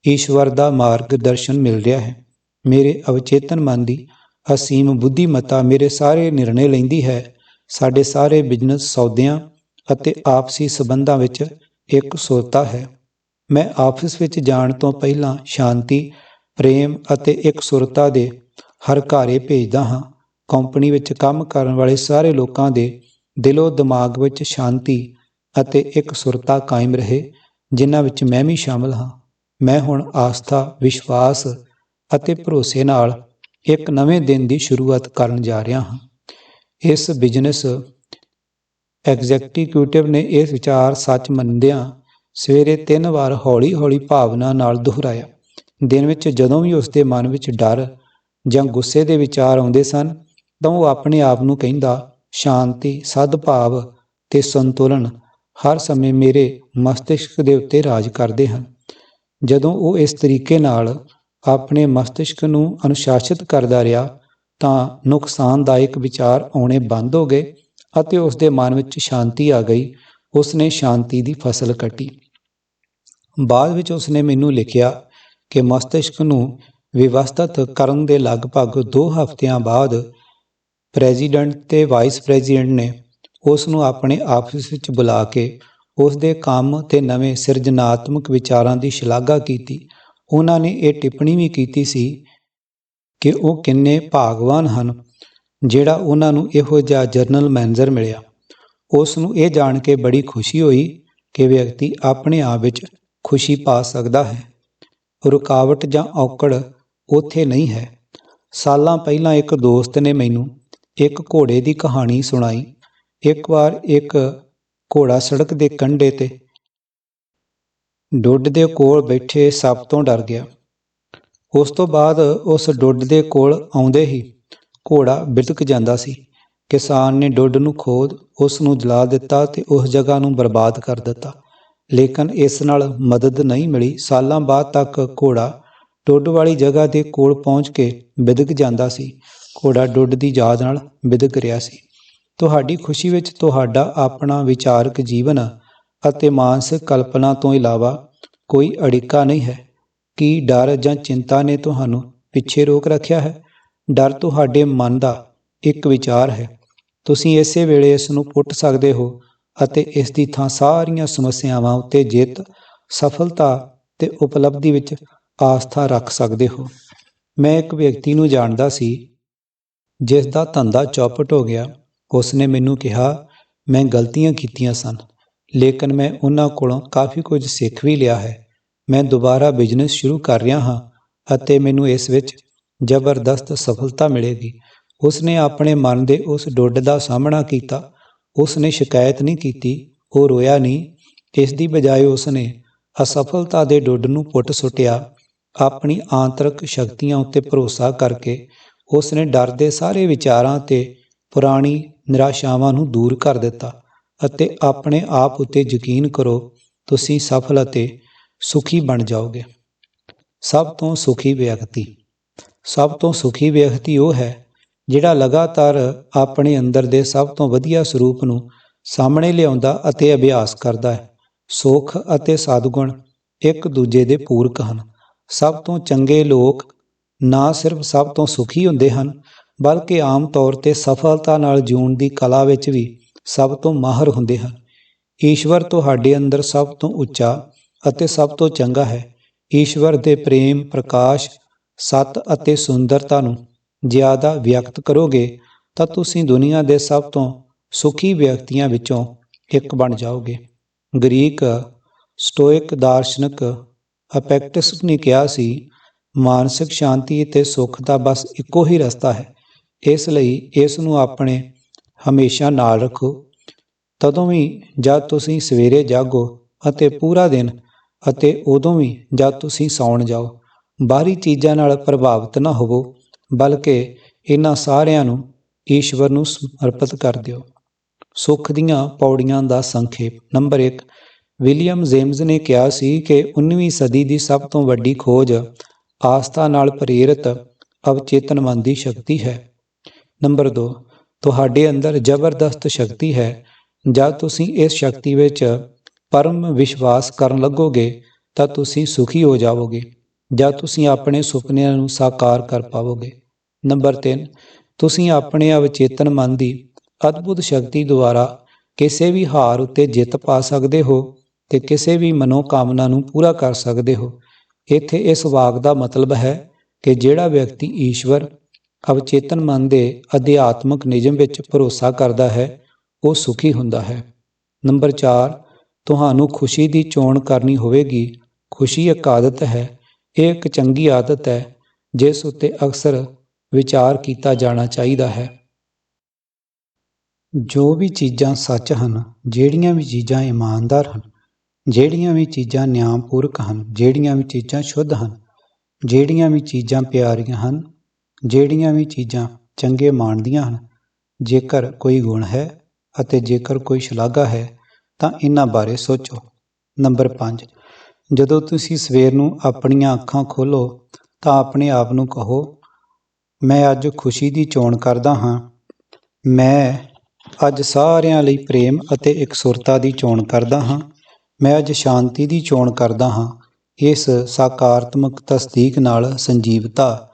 Speaker 1: ਈਸ਼ਵਰ ਦਾ ਮਾਰਗਦਰਸ਼ਨ ਮਿਲ ਰਿਹਾ ਹੈ। ਮੇਰੇ ਅਵਚੇਤਨ ਮਨ ਦੀ ਅਸੀਮ ਬੁੱਧੀਮਤਾ ਮੇਰੇ ਸਾਰੇ ਨਿਰਣੇ ਲੈਂਦੀ ਹੈ। ਸਾਡੇ ਸਾਰੇ ਬਿਜ਼ਨਸ ਸੌਦਿਆਂ ਅਤੇ ਆਪਸੀ ਸਬੰਧਾਂ ਵਿੱਚ ਇੱਕ ਸੁਰਤਾ ਹੈ। ਮੈਂ ਆਫਿਸ ਵਿੱਚ ਜਾਣ ਤੋਂ ਪਹਿਲਾਂ ਸ਼ਾਂਤੀ, ਪ੍ਰੇਮ ਅਤੇ ਇੱਕ ਸੁਰਤਾ ਦੇ ਹਰਕਾਰੇ ਭੇਜਦਾ ਹਾਂ। ਕੰਪਨੀ ਵਿੱਚ ਕੰਮ ਕਰਨ ਵਾਲੇ ਸਾਰੇ ਲੋਕਾਂ ਦੇ ਦਿਲੋਂ ਦਿਮਾਗ ਵਿੱਚ ਸ਼ਾਂਤੀ ਅਤੇ ਇੱਕ ਸੁਰਤਾ ਕਾਇਮ ਰਹੇ, ਜਿਨ੍ਹਾਂ ਵਿੱਚ ਮੈਂ ਵੀ ਸ਼ਾਮਲ ਹਾਂ। ਮੈਂ ਹੁਣ ਆਸਥਾ, ਵਿਸ਼ਵਾਸ ਅਤੇ ਭਰੋਸੇ ਨਾਲ ਇੱਕ ਨਵੇਂ ਦਿਨ ਦੀ ਸ਼ੁਰੂਆਤ ਕਰਨ ਜਾ ਰਿਹਾ ਹਾਂ। ਇਸ ਬਿਜ਼ਨਸ ਐਗਜ਼ੈਕਟਿਵ ਨੇ ਇਹ ਵਿਚਾਰ ਸੱਚ ਮੰਨਦਿਆਂ ਸਵੇਰੇ ਤਿੰਨ ਵਾਰ ਹੌਲੀ-ਹੌਲੀ ਭਾਵਨਾ ਨਾਲ ਦੁਹਰਾਇਆ। ਦਿਨ ਵਿੱਚ ਜਦੋਂ ਵੀ ਉਸ ਦੇ ਮਨ ਵਿੱਚ ਡਰ ਜਾਂ ਗੁੱਸੇ ਦੇ ਵਿਚਾਰ ਆਉਂਦੇ ਸਨ, ਤਾਂ ਉਹ ਆਪਣੇ ਆਪ ਨੂੰ ਕਹਿੰਦਾ, ਸ਼ਾਂਤੀ, ਸਦਭਾਵ ਤੇ ਸੰਤੁਲਨ ਹਰ ਸਮੇਂ ਮੇਰੇ ਮਸਤਿਸ਼ਕ ਦੇ ਉੱਤੇ ਰਾਜ ਕਰਦੇ ਹਨ। ਜਦੋਂ ਉਹ ਇਸ ਤਰੀਕੇ ਨਾਲ ਆਪਣੇ ਮਸਤਿਸ਼ਕ ਨੂੰ ਅਨੁਸ਼ਾਸਿਤ ਕਰਦਾ ਰਿਹਾ ਤਾਂ ਨੁਕਸਾਨਦਾਇਕ ਵਿਚਾਰ ਆਉਣੇ ਬੰਦ ਹੋ ਗਏ ਅਤੇ ਉਸ ਦੇ ਮਨ ਵਿੱਚ ਸ਼ਾਂਤੀ ਆ ਗਈ। ਉਸ ਨੇ ਸ਼ਾਂਤੀ ਦੀ ਫਸਲ ਕੱਟੀ। ਬਾਅਦ ਵਿੱਚ ਉਸ ਨੇ ਮੈਨੂੰ ਲਿਖਿਆ ਕਿ ਮਸਤਿਸ਼ਕ ਨੂੰ ਵਿਵਸਥਿਤ ਕਰਨ ਦੇ ਲਗਭਗ 2 ਹਫ਼ਤਿਆਂ ਬਾਅਦ ਪ੍ਰੈਜ਼ੀਡੈਂਟ ਤੇ ਵਾਈਸ ਪ੍ਰੈਜ਼ੀਡੈਂਟ ਨੇ ਉਸ ਨੂੰ ਆਪਣੇ ਆਫਿਸ ਵਿੱਚ ਬੁਲਾ ਕੇ ਉਸ ਦੇ ਕੰਮ ਤੇ ਨਵੇਂ ਸਿਰਜਣਾਤਮਕ ਵਿਚਾਰਾਂ ਦੀ ਸ਼ਲਾਘਾ ਕੀਤੀ ਉਹਨਾਂ ਨੇ ਇਹ ਟਿੱਪਣੀ ਵੀ ਕੀਤੀ ਸੀ ਕਿ ਉਹ ਕਿੰਨੇ ਭਾਗਵਾਨ ਹਨ, ਜਿਹੜਾ ਉਹਨਾਂ ਨੂੰ ਇਹੋ ਜਿਹਾ ਜਰਨਲ ਮੈਨੇਜਰ ਮਿਲਿਆ। ਉਸ ਨੂੰ ਇਹ ਜਾਣ ਕੇ ਬੜੀ ਖੁਸ਼ੀ ਹੋਈ ਕਿ ਵਿਅਕਤੀ ਆਪਣੇ ਆਪ ਵਿੱਚ ਖੁਸ਼ੀ ਪਾ ਸਕਦਾ ਹੈ। ਰੁਕਾਵਟ ਜਾਂ ਔਕੜ ਉੱਥੇ ਨਹੀਂ ਹੈ। ਸਾਲਾਂ ਪਹਿਲਾਂ ਇੱਕ ਦੋਸਤ ਨੇ ਮੈਨੂੰ ਇੱਕ ਘੋੜੇ ਦੀ ਕਹਾਣੀ ਸੁਣਾਈ। ਇੱਕ ਵਾਰ ਇੱਕ ਘੋੜਾ ਸੜਕ ਦੇ ਕੰਢੇ ਤੇ ਡੁੱਡ ਦੇ ਕੋਲ ਬੈਠੇ ਸੱਪ ਤੋਂ ਡਰ ਗਿਆ। ਉਸ ਤੋਂ ਬਾਅਦ ਉਸ ਡੁੱਡ ਦੇ ਕੋਲ ਆਉਂਦੇ ਹੀ ਘੋੜਾ ਬਿਲਕ ਜਾਂਦਾ ਸੀ। ਕਿਸਾਨ ਨੇ ਡੁੱਡ ਨੂੰ ਖੋਦ ਉਸ ਨੂੰ ਜਲਾ ਦਿੱਤਾ ਤੇ ਉਸ ਜਗ੍ਹਾ ਨੂੰ ਬਰਬਾਦ ਕਰ ਦਿੱਤਾ। ਲੇਕਿਨ ਇਸ ਨਾਲ ਮਦਦ ਨਹੀਂ ਮਿਲੀ। ਸਾਲਾਂ ਬਾਅਦ ਤੱਕ ਘੋੜਾ ਡੁੱਡ ਵਾਲੀ ਜਗ੍ਹਾ ਦੇ ਕੋਲ ਪਹੁੰਚ ਕੇ ਬਿਦਕ ਜਾਂਦਾ ਸੀ। ਘੋੜਾ ਡੁੱਡ ਦੀ ਯਾਦ ਨਾਲ ਬਿਦਕ ਰਿਹਾ ਸੀ। ਤੁਹਾਡੀ ਖੁਸ਼ੀ ਵਿੱਚ ਤੁਹਾਡਾ ਆਪਣਾ ਵਿਚਾਰਕ ਜੀਵਨ ਅਤੇ ਮਾਨਸਿਕ ਕਲਪਨਾ ਤੋਂ ਇਲਾਵਾ ਕੋਈ ਅੜਿੱਕਾ ਨਹੀਂ ਹੈ। ਕੀ ਡਰ ਜਾਂ ਚਿੰਤਾ ਨੇ ਤੁਹਾਨੂੰ ਪਿੱਛੇ ਰੋਕ ਰੱਖਿਆ ਹੈ? ਡਰ ਤੁਹਾਡੇ ਮਨ ਦਾ ਇੱਕ ਵਿਚਾਰ ਹੈ। ਤੁਸੀਂ ਇਸੇ ਵੇਲੇ ਇਸ ਨੂੰ ਪੁੱਟ ਸਕਦੇ ਹੋ ਅਤੇ ਇਸ ਦੀ ਥਾਂ ਸਾਰੀਆਂ ਸਮੱਸਿਆਵਾਂ ਉੱਤੇ ਜਿੱਤ, ਸਫਲਤਾ ਤੇ ਉਪਲਬਧੀ ਵਿੱਚ ਆਸਥਾ ਰੱਖ ਸਕਦੇ ਹੋ। ਮੈਂ ਇੱਕ ਵਿਅਕਤੀ ਨੂੰ ਜਾਣਦਾ ਸੀ ਜਿਸ ਦਾ ਧੰਦਾ ਚੌਪਟ ਹੋ ਗਿਆ। ਉਸ ਨੇ ਮੈਨੂੰ ਕਿਹਾ, ਮੈਂ ਗਲਤੀਆਂ ਕੀਤੀਆਂ ਸਨ। ਲੇਕਿਨ ਮੈਂ ਉਹਨਾਂ ਕੋਲੋਂ ਕਾਫੀ ਕੁਝ ਸਿੱਖ ਵੀ ਲਿਆ ਹੈ। ਮੈਂ ਦੁਬਾਰਾ ਬਿਜ਼ਨਸ ਸ਼ੁਰੂ ਕਰ ਰਿਹਾ ਹਾਂ ਅਤੇ ਮੈਨੂੰ ਇਸ ਵਿੱਚ ਜ਼ਬਰਦਸਤ ਸਫਲਤਾ ਮਿਲੇਗੀ। ਉਸਨੇ ਆਪਣੇ ਮਨ ਦੇ ਉਸ ਡੁੱਡ ਦਾ ਸਾਹਮਣਾ ਕੀਤਾ। ਉਸਨੇ ਸ਼ਿਕਾਇਤ ਨਹੀਂ ਕੀਤੀ, ਉਹ ਰੋਇਆ ਨਹੀਂ। ਇਸ ਦੀ ਬਜਾਏ ਉਸਨੇ ਅਸਫਲਤਾ ਦੇ ਡੁੱਡ ਨੂੰ ਪੁੱਟ ਸੁੱਟਿਆ। ਆਪਣੀ ਆਂਤਰਿਕ ਸ਼ਕਤੀਆਂ ਉੱਤੇ ਭਰੋਸਾ ਕਰਕੇ ਉਸਨੇ ਡਰ ਦੇ ਸਾਰੇ ਵਿਚਾਰਾਂ ਤੇ ਪੁਰਾਣੀ ਨਿਰਾਸ਼ਾਵਾਂ ਨੂੰ ਦੂਰ ਕਰ ਦਿੱਤਾ। ਅਤੇ ਆਪਣੇ ਆਪ ਉੱਤੇ ਯਕੀਨ ਕਰੋ, ਤੁਸੀਂ ਸਫਲ ਅਤੇ ਸੁਖੀ ਬਣ ਜਾਓਗੇ। ਸਭ ਤੋਂ ਸੁਖੀ ਵਿਅਕਤੀ। ਸਭ ਤੋਂ ਸੁਖੀ ਵਿਅਕਤੀ ਉਹ ਹੈ ਜਿਹੜਾ ਲਗਾਤਾਰ ਆਪਣੇ ਅੰਦਰ ਦੇ ਸਭ ਤੋਂ ਵਧੀਆ ਸਰੂਪ ਨੂੰ ਸਾਹਮਣੇ ਲਿਆਉਂਦਾ ਅਤੇ ਅਭਿਆਸ ਕਰਦਾ ਹੈ। ਸੁਖ ਅਤੇ ਸਤਗੁਣ ਇੱਕ ਦੂਜੇ ਦੇ ਪੂਰਕ ਹਨ। ਸਭ ਤੋਂ ਚੰਗੇ ਲੋਕ ਨਾ ਸਿਰਫ ਸਭ ਤੋਂ ਸੁਖੀ ਹੁੰਦੇ ਹਨ, ਬਲਕਿ ਆਮ ਤੌਰ ਤੇ ਸਫਲਤਾ ਨਾਲ ਜਿਉਣ ਦੀ ਕਲਾ ਵਿੱਚ ਵੀ ਸਭ ਤੋਂ ਮਾਹਰ ਹੁੰਦੇ ਹਨ। ਈਸ਼ਵਰ ਤੁਹਾਡੇ ਅੰਦਰ ਸਭ ਤੋਂ ਉੱਚਾ ਅਤੇ ਸਭ ਤੋਂ ਚੰਗਾ ਹੈ। ਈਸ਼ਵਰ ਦੇ ਪ੍ਰੇਮ, ਪ੍ਰਕਾਸ਼, ਸਤ ਅਤੇ ਸੁੰਦਰਤਾ ਨੂੰ ਜ਼ਿਆਦਾ ਵਿਅਕਤ ਕਰੋਗੇ ਤਾਂ ਤੁਸੀਂ ਦੁਨੀਆ ਦੇ ਸਭ ਤੋਂ ਸੁਖੀ ਵਿਅਕਤੀਆਂ ਵਿੱਚੋਂ ਇੱਕ ਬਣ ਜਾਓਗੇ। ਗ੍ਰੀਕ ਸਟੋਇਕ ਦਾਰਸ਼ਨਿਕ ਅਪੈਕਟਸ ਨੇ ਕਿਹਾ ਸੀ, ਮਾਨਸਿਕ ਸ਼ਾਂਤੀ ਅਤੇ ਸੁੱਖ ਦਾ ਬਸ ਇੱਕੋ ਹੀ ਰਸਤਾ ਹੈ। ਇਸ ਲਈ ਇਸ ਨੂੰ ਆਪਣੇ ਹਮੇਸ਼ਾ ਨਾਲ ਰੱਖੋ। ਤਦੋਂ ਵੀ ਜਦ ਤੁਸੀਂ ਸਵੇਰੇ ਜਾਗੋ ਅਤੇ ਪੂਰਾ ਦਿਨ ਅਤੇ ਉਦੋਂ ਵੀ ਜਦ ਤੁਸੀਂ ਸੌਣ ਜਾਓ, ਬਾਹਰੀ ਚੀਜ਼ਾਂ ਨਾਲ ਪ੍ਰਭਾਵਿਤ ਨਾ ਹੋਵੋ, ਬਲਕਿ ਇਹਨਾਂ ਸਾਰਿਆਂ ਨੂੰ ਈਸ਼ਵਰ ਨੂੰ ਸਮਰਪਿਤ ਕਰ ਦਿਓ। ਸੁੱਖ ਦੀਆਂ ਪੌੜੀਆਂ ਦਾ ਸੰਖੇਪ। ਨੰਬਰ 1 ਵਿਲੀਅਮ ਜੇਮਸ ਨੇ ਕਿਹਾ ਸੀ ਕਿ 19ਵੀਂ ਸਦੀ ਦੀ ਸਭ ਤੋਂ ਵੱਡੀ ਖੋਜ ਆਸਥਾ ਨਾਲ ਪ੍ਰੇਰਿਤ ਅਵਚੇਤਨ ਮਨ ਦੀ ਸ਼ਕਤੀ ਹੈ। ਨੰਬਰ 2 ਤੁਹਾਡੇ ਅੰਦਰ ਜ਼ਬਰਦਸਤ ਸ਼ਕਤੀ ਹੈ। ਜਦ ਤੁਸੀਂ ਇਸ ਸ਼ਕਤੀ ਵਿੱਚ ਪਰਮ ਵਿਸ਼ਵਾਸ ਕਰਨ ਲੱਗੋਗੇ, ਤਾਂ ਤੁਸੀਂ ਸੁਖੀ ਹੋ ਜਾਵੋਗੇ। ਜਾਂ ਤੁਸੀਂ ਆਪਣੇ ਸੁਪਨਿਆਂ ਨੂੰ ਸਾਕਾਰ ਕਰ ਪਾਵੋਗੇ। ਨੰਬਰ 3 ਤੁਸੀਂ ਆਪਣੇ ਅਵਚੇਤਨ ਮਨ ਦੀ ਅਦਭੁਤ ਸ਼ਕਤੀ ਦੁਆਰਾ ਕਿਸੇ ਵੀ ਹਾਰ ਉੱਤੇ ਜਿੱਤ ਪਾ ਸਕਦੇ ਹੋ ਤੇ ਕਿਸੇ ਵੀ ਮਨੋਕਾਮਨਾ ਨੂੰ ਪੂਰਾ ਕਰ ਸਕਦੇ ਹੋ। ਇੱਥੇ ਇਸ ਵਾਕ ਦਾ ਮਤਲਬ ਹੈ ਕਿ ਜਿਹੜਾ ਵਿਅਕਤੀ ਈਸ਼ਵਰ ਅਵਚੇਤਨ ਮਨ ਦੇ ਅਧਿਆਤਮਕ ਨਿਯਮ ਵਿੱਚ ਭਰੋਸਾ ਕਰਦਾ ਹੈ, ਉਹ ਸੁਖੀ ਹੁੰਦਾ ਹੈ। ਨੰਬਰ 4 ਤੁਹਾਨੂੰ ਖੁਸ਼ੀ ਦੀ ਚੋਣ ਕਰਨੀ ਹੋਵੇਗੀ। ਖੁਸ਼ੀ ਇੱਕ ਆਦਤ ਹੈ, ਇਹ ਇੱਕ ਚੰਗੀ ਆਦਤ ਹੈ, ਜਿਸ ਉੱਤੇ ਅਕਸਰ ਵਿਚਾਰ ਕੀਤਾ ਜਾਣਾ ਚਾਹੀਦਾ ਹੈ। ਜੋ ਵੀ ਚੀਜ਼ਾਂ ਸੱਚ ਹਨ, ਜਿਹੜੀਆਂ ਵੀ ਚੀਜ਼ਾਂ ਇਮਾਨਦਾਰ ਹਨ, ਜਿਹੜੀਆਂ ਵੀ ਚੀਜ਼ਾਂ ਨਿਆਂਪੂਰਕ ਹਨ, ਜਿਹੜੀਆਂ ਵੀ ਚੀਜ਼ਾਂ ਸ਼ੁੱਧ ਹਨ, ਜਿਹੜੀਆਂ ਵੀ ਚੀਜ਼ਾਂ ਪਿਆਰੀਆਂ ਹਨ ਜਿਹੜੀਆਂ ਵੀ ਚੀਜ਼ਾਂ ਚੰਗੇ ਮਾਣਦੀਆਂ ਹਨ, ਜੇਕਰ ਕੋਈ ਗੁਣ ਹੈ ਅਤੇ ਜੇਕਰ ਕੋਈ ਸ਼ਲਾਘਾ ਹੈ, ਤਾਂ ਇਹਨਾਂ ਬਾਰੇ ਸੋਚੋ। ਨੰਬਰ 5 ਜਦੋਂ ਤੁਸੀਂ ਸਵੇਰ ਨੂੰ ਆਪਣੀਆਂ ਅੱਖਾਂ ਖੋਲੋ ਤਾਂ ਆਪਣੇ ਆਪ ਨੂੰ ਕਹੋ, ਮੈਂ ਅੱਜ ਖੁਸ਼ੀ ਦੀ ਚੋਣ ਕਰਦਾ ਹਾਂ। ਮੈਂ ਅੱਜ ਸਾਰਿਆਂ ਲਈ ਪ੍ਰੇਮ ਅਤੇ ਇਕਸੁਰਤਾ ਦੀ ਚੋਣ ਕਰਦਾ ਹਾਂ। ਮੈਂ ਅੱਜ ਸ਼ਾਂਤੀ ਦੀ ਚੋਣ ਕਰਦਾ ਹਾਂ। ਇਸ ਸਕਾਰਾਤਮਕ ਤਸਦੀਕ ਨਾਲ ਸੰਜੀਵਤਾ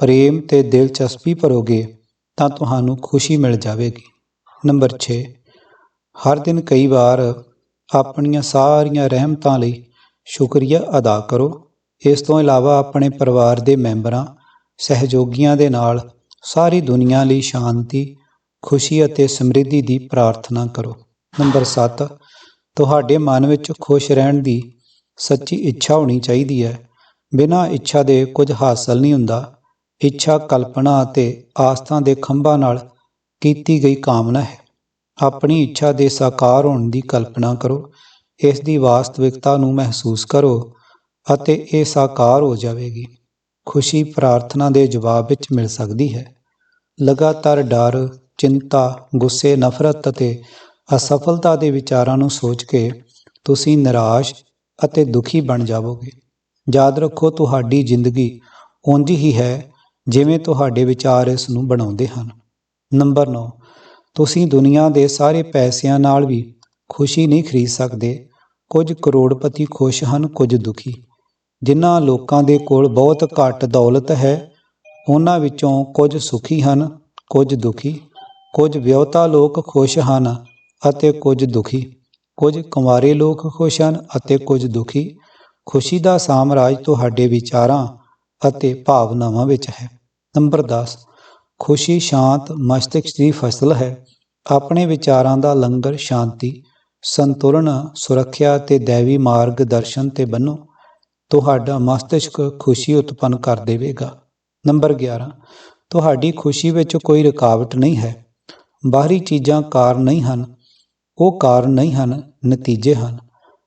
Speaker 1: ਪ੍ਰੇਮ ਤੇ ਦਿਲਚਸਪੀ ਭਰੋਗੇ ਤਾਂ ਤੁਹਾਨੂੰ ਖੁਸ਼ੀ ਮਿਲ ਜਾਵੇਗੀ। ਨੰਬਰ 6 ਹਰ ਦਿਨ ਕਈ ਵਾਰ ਆਪਣੀਆਂ ਸਾਰੀਆਂ ਰਹਿਮਤਾਂ ਲਈ ਸ਼ੁਕਰੀਆ ਅਦਾ ਕਰੋ। ਇਸ ਤੋਂ ਇਲਾਵਾ ਆਪਣੇ ਪਰਿਵਾਰ ਦੇ ਮੈਂਬਰਾਂ, ਸਹਿਯੋਗੀਆਂ ਦੇ ਨਾਲ ਸਾਰੀ ਦੁਨੀਆ ਲਈ ਸ਼ਾਂਤੀ, ਖੁਸ਼ੀ ਅਤੇ ਸਮਰਿੱਧੀ ਦੀ ਪ੍ਰਾਰਥਨਾ ਕਰੋ। ਨੰਬਰ 7 ਤੁਹਾਡੇ ਮਨ ਵਿੱਚ ਖੁਸ਼ ਰਹਿਣ ਦੀ ਸੱਚੀ ਇੱਛਾ ਹੋਣੀ ਚਾਹੀਦੀ ਹੈ। ਬਿਨਾਂ ਇੱਛਾ ਦੇ ਕੁਝ ਹਾਸਲ ਨਹੀਂ ਹੁੰਦਾ। ਇੱਛਾ, ਕਲਪਨਾ ਅਤੇ ਆਸਥਾ ਦੇ ਖੰਭਾਂ ਨਾਲ ਕੀਤੀ ਗਈ ਕਾਮਨਾ ਹੈ। ਆਪਣੀ ਇੱਛਾ ਦੇ ਸਾਕਾਰ ਹੋਣ ਦੀ ਕਲਪਨਾ ਕਰੋ। ਇਸ ਦੀ ਵਾਸਤਵਿਕਤਾ ਨੂੰ ਮਹਿਸੂਸ ਕਰੋ ਅਤੇ ਇਹ ਸਾਕਾਰ ਹੋ ਜਾਵੇਗੀ। ਖੁਸ਼ੀ ਪ੍ਰਾਰਥਨਾ ਦੇ ਜਵਾਬ ਵਿੱਚ ਮਿਲ ਸਕਦੀ ਹੈ। ਲਗਾਤਾਰ ਡਰ, ਚਿੰਤਾ, ਗੁੱਸੇ, ਨਫ਼ਰਤ ਅਤੇ ਅਸਫਲਤਾ ਦੇ ਵਿਚਾਰਾਂ ਨੂੰ ਸੋਚ ਕੇ ਤੁਸੀਂ ਨਿਰਾਸ਼ ਅਤੇ ਦੁਖੀ ਬਣ ਜਾਵੋਗੇ। ਯਾਦ ਰੱਖੋ, ਤੁਹਾਡੀ ਜ਼ਿੰਦਗੀ ਉਂਝ ਹੀ ਹੈ ਜਿਵੇਂ ਤੁਹਾਡੇ ਵਿਚਾਰ ਇਸ ਨੂੰ ਬਣਾਉਂਦੇ ਹਨ। ਨੰਬਰ 9 ਤੁਸੀਂ ਦੁਨੀਆ ਦੇ ਸਾਰੇ ਪੈਸਿਆਂ ਨਾਲ ਵੀ ਖੁਸ਼ੀ ਨਹੀਂ ਖਰੀਦ ਸਕਦੇ। ਕੁਝ ਕਰੋੜਪਤੀ ਖੁਸ਼ ਹਨ, ਕੁਝ ਦੁਖੀ। ਜਿਨ੍ਹਾਂ ਲੋਕਾਂ ਦੇ ਕੋਲ ਬਹੁਤ ਘੱਟ ਦੌਲਤ ਹੈ, ਉਹਨਾਂ ਵਿੱਚੋਂ ਕੁਝ ਸੁਖੀ ਹਨ, ਕੁਝ ਦੁਖੀ। ਕੁਝ ਵਿਆਹੁਤਾ ਲੋਕ ਖੁਸ਼ ਹਨ ਅਤੇ ਕੁਝ ਦੁਖੀ। ਕੁਝ ਕੁਮਾਰੇ ਲੋਕ ਖੁਸ਼ ਹਨ ਅਤੇ ਕੁਝ ਦੁਖੀ। ਖੁਸ਼ੀ ਦਾ ਸਾਮਰਾਜ ਤੁਹਾਡੇ ਵਿਚਾਰਾਂ ਅਤੇ ਭਾਵਨਾਵਾਂ ਵਿੱਚ ਹੈ। ਨੰਬਰ 10 ਖੁਸ਼ੀ, ਸ਼ਾਂਤ ਮਸਤਿਸ਼ਕ ਦੀ ਫਸਲ ਹੈ। ਆਪਣੇ ਵਿਚਾਰਾਂ ਦਾ ਲੰਗਰ ਸ਼ਾਂਤੀ, ਸੰਤੁਲਨ, ਸੁਰੱਖਿਆ ਤੇ ਦੇਵੀ ਮਾਰਗ ਦਰਸ਼ਨ ਤੇ ਬੰਨੋ। ਤੁਹਾਡਾ ਮਸਤਿਸ਼ਕ ਖੁਸ਼ੀ ਉਤਪੰਨ ਕਰ ਦੇਵੇਗਾ। ਨੰਬਰ 11 ਤੁਹਾਡੀ ਖੁਸ਼ੀ ਵਿੱਚ ਕੋਈ ਰੁਕਾਵਟ ਨਹੀਂ ਹੈ। ਬਾਹਰੀ ਚੀਜ਼ਾਂ ਕਾਰਨ ਨਹੀਂ ਹਨ। ਉਹ ਕਾਰਨ ਨਹੀਂ ਹਨ, ਨਤੀਜੇ ਹਨ।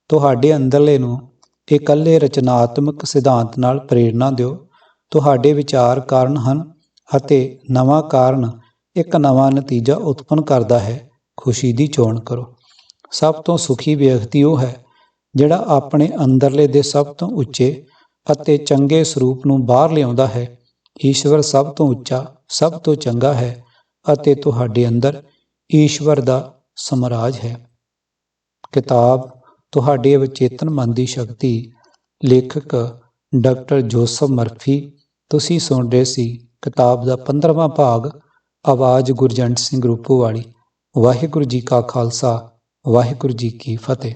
Speaker 1: ਤੁਹਾਡੇ ਅੰਦਰਲੇ ਨੂੰ ਇਕੱਲੇ ਰਚਨਾਤਮਕ ਸਿਧਾਂਤ ਨਾਲ ਪ੍ਰੇਰਣਾ ਦਿਓ। ਤੁਹਾਡੇ ਵਿਚਾਰ ਕਾਰਨ ਹਨ ਅਤੇ ਨਵਾਂ ਕਾਰਨ ਇੱਕ ਨਵਾਂ ਨਤੀਜਾ ਉਤਪੰਨ ਕਰਦਾ ਹੈ। ਖੁਸ਼ੀ ਦੀ ਚੋਣ ਕਰੋ। ਸਭ ਤੋਂ ਸੁਖੀ ਵਿਅਕਤੀ ਉਹ ਹੈ ਜਿਹੜਾ ਆਪਣੇ ਅੰਦਰਲੇ ਦੇ ਸਭ ਤੋਂ ਉੱਚੇ ਅਤੇ ਚੰਗੇ ਸਰੂਪ ਨੂੰ ਬਾਹਰ ਲਿਆਉਂਦਾ ਹੈ। ਈਸ਼ਵਰ ਸਭ ਤੋਂ ਉੱਚਾ, ਸਭ ਤੋਂ ਚੰਗਾ ਹੈ ਅਤੇ ਤੁਹਾਡੇ ਅੰਦਰ ਈਸ਼ਵਰ ਦਾ ਸਮਰਾਜ ਹੈ। ਕਿਤਾਬ, ਤੁਹਾਡੇ ਅਵਚੇਤਨ ਮਨ ਦੀ ਸ਼ਕਤੀ, ਲੇਖਕ ਡਾਕਟਰ ਜੋਸਫ ਮਰਫੀ ਤੁਸੀਂ ਸੁਣ ਰਹੇ ਸੀ ਕਿਤਾਬ ਦਾ 15ਵਾਂ ਭਾਗ, ਆਵਾਜ਼ ਗੁਰਜੰਟ ਸਿੰਘ ਰੂਪੋ ਵਾਲੀ ਵਾਹਿਗੁਰੂ ਜੀ ਕਾ ਖਾਲਸਾ, ਵਾਹਿਗੁਰੂ ਜੀ ਕੀ ਫਤਿਹ।